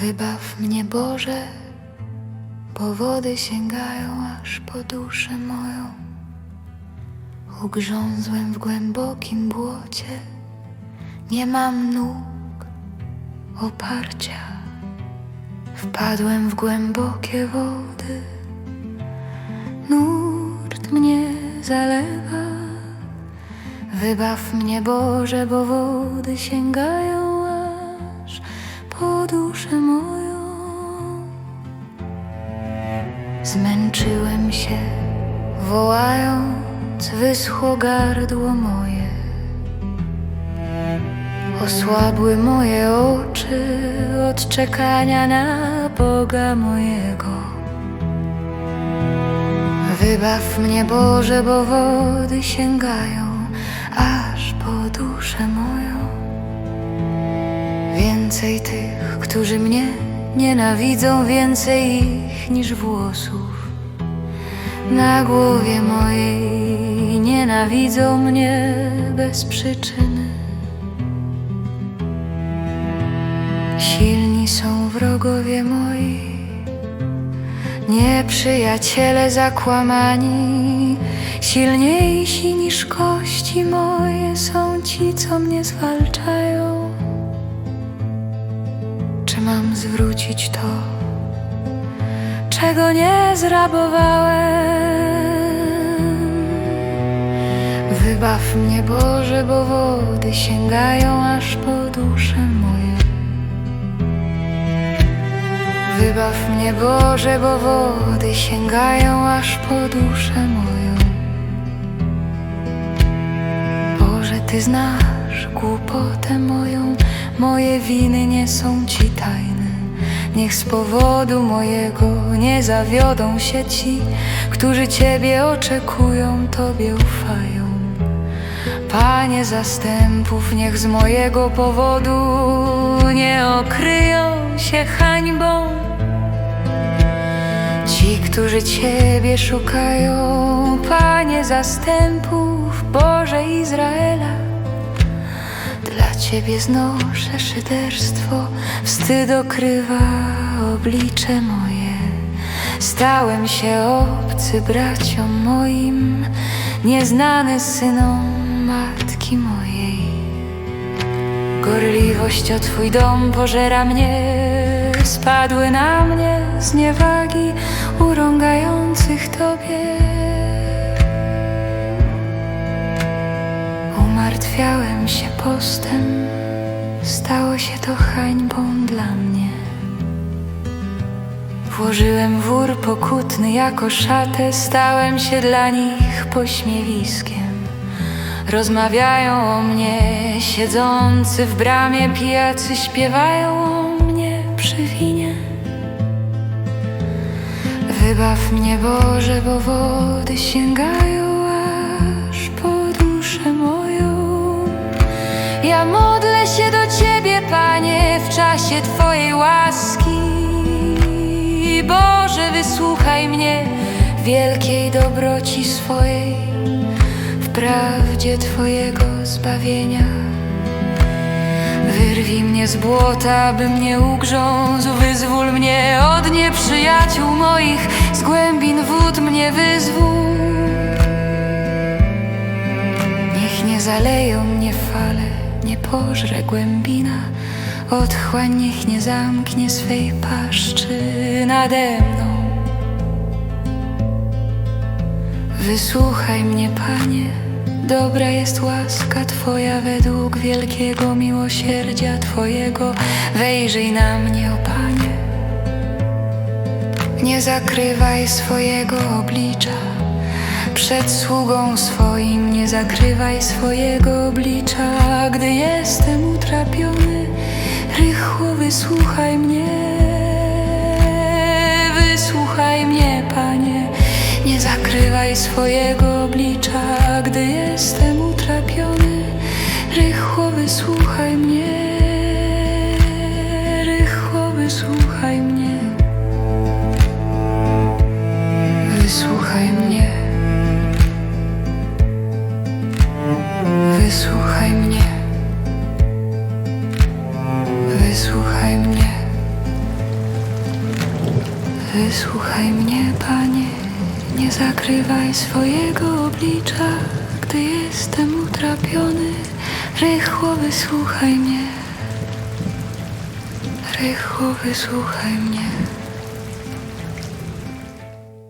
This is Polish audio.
Wybaw mnie Boże, bo wody sięgają aż po duszę moją. Ugrzązłem w głębokim błocie, nie mam nóg oparcia. Wpadłem w głębokie wody, nurt mnie zalewa. Wybaw mnie Boże, bo wody sięgają po duszę moją. Zmęczyłem się, wołając, wyschło gardło moje. Osłabły moje oczy od czekania na Boga mojego. Wybaw mnie Boże, bo wody sięgają aż po duszę moją. Więcej tych, którzy mnie nienawidzą, więcej ich niż włosów na głowie mojej. Nienawidzą mnie bez przyczyny. Silni są wrogowie moi, nieprzyjaciele zakłamani. Silniejsi niż kości moje są ci, co mnie zwalczają. Mam zwrócić to, czego nie zrabowałem? Wybaw mnie, Boże, bo wody sięgają aż po duszę moją. Wybaw mnie, Boże, bo wody sięgają aż po duszę moją. Boże, Ty znasz głupotę moją, moje winy nie są Ci tajne. Niech z powodu mojego nie zawiodą się ci, którzy Ciebie oczekują, Tobie ufają. Panie zastępów, niech z mojego powodu nie okryją się hańbą. Ci, którzy Ciebie szukają, Panie zastępów, Boże Izraela. Dla Ciebie znoszę szyderstwo, wstyd okrywa oblicze moje. Stałem się obcy braciom moim, nieznany synom matki mojej. Gorliwość o Twój dom pożera mnie, spadły na mnie zniewagi urągających Tobie. Umartwiałem się postem, stało się to hańbą dla mnie. Włożyłem wór pokutny jako szatę, stałem się dla nich pośmiewiskiem. Rozmawiają o mnie, siedzący w bramie pijacy śpiewają o mnie przy winie. Wybaw mnie Boże, bo wody sięgają Ja modlę się do Ciebie, Panie, w czasie Twojej łaski. Boże, wysłuchaj mnie wielkiej dobroci swojej, w prawdzie Twojego zbawienia. Wyrwij mnie z błota, by mnie ugrzązł, wyzwól mnie od nieprzyjaciół moich, z głębin wód mnie wyzwól. Niech nie zaleją pożre głębina, otchłań niech nie zamknie swej paszczy nade mną. Wysłuchaj mnie, Panie, dobra jest łaska Twoja według wielkiego miłosierdzia Twojego. Wejrzyj na mnie, o Panie. Nie zakrywaj swojego oblicza przed sługą swoim, nie zakrywaj swojego oblicza, gdy jestem utrapiony. Rychło wysłuchaj mnie, wysłuchaj mnie, Panie. Nie zakrywaj swojego oblicza, gdy jestem utrapiony. Rychło wysłuchaj mnie, rychło wysłuchaj mnie. Wysłuchaj mnie. Wysłuchaj mnie. Wysłuchaj mnie, panie. Nie zakrywaj swojego oblicza, gdy jestem utrapiony. Rychło wysłuchaj mnie. Rychło wysłuchaj mnie.